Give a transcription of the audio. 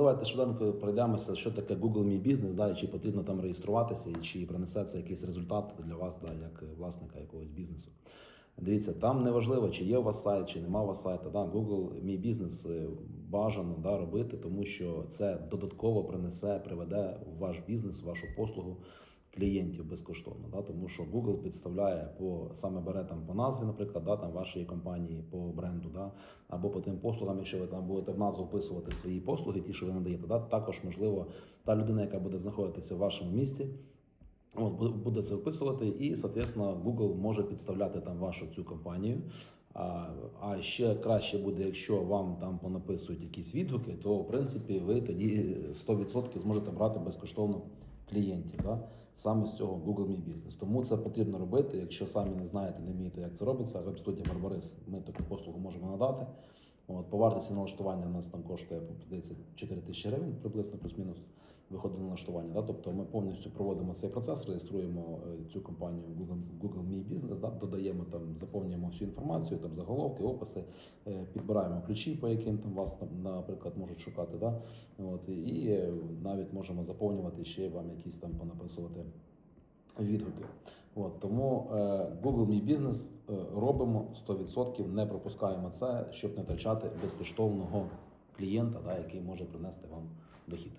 Давайте швиденько пройдемося, що таке Google Мій бізнес, да, і чи потрібно там реєструватися, і чи принесе це якийсь результат для вас, да, як власника якогось бізнесу. Дивіться, там неважливо, чи є у вас сайт, чи нема у вас сайту. Да, Google Мій бізнес бажано да, робити, тому що це додатково принесе, приведе в ваш бізнес, в вашу послугу клієнтів безкоштовно. Да, тому що Google підставляє по саме бере там по назві, наприклад, да, там вашої компанії по бренду, да, або по тим послугам, якщо ви там будете в назву вписувати свої послуги, ті, що ви надаєте, да, також можливо та людина, яка буде знаходитися в вашому місті. От, буде це вписувати, і, соответственно, Google може підставляти там вашу цю компанію. А, а ще краще буде, якщо вам там понаписують якісь відгуки, то в принципі ви тоді 100% зможете брати безкоштовно клієнтів. Да? Саме з цього Google Мій бізнес. Тому це потрібно робити. Якщо самі не знаєте, не вмієте, як це робиться, веб-студія Барбарис, ми таку послугу можемо надати. От, по вартості налаштування у нас там коштує здається, 4 тисячі гривень, приблизно плюс-мінус виходить на налаштування. Да? Тобто ми повністю проводимо цей процес, реєструємо е, цю компанію Google, Google да? додаємо там, заповнюємо всю інформацію, там заголовки, описи, е, підбираємо ключі, по яким там вас там, наприклад можуть шукати. Да? От, і навіть можемо заповнювати ще вам якісь там понаписувати відгуки. От, тому е, Google Мій бізнес робимо 100%, не пропускаємо це, щоб не втрачати безкоштовного клієнта, да, який може принести вам дохід.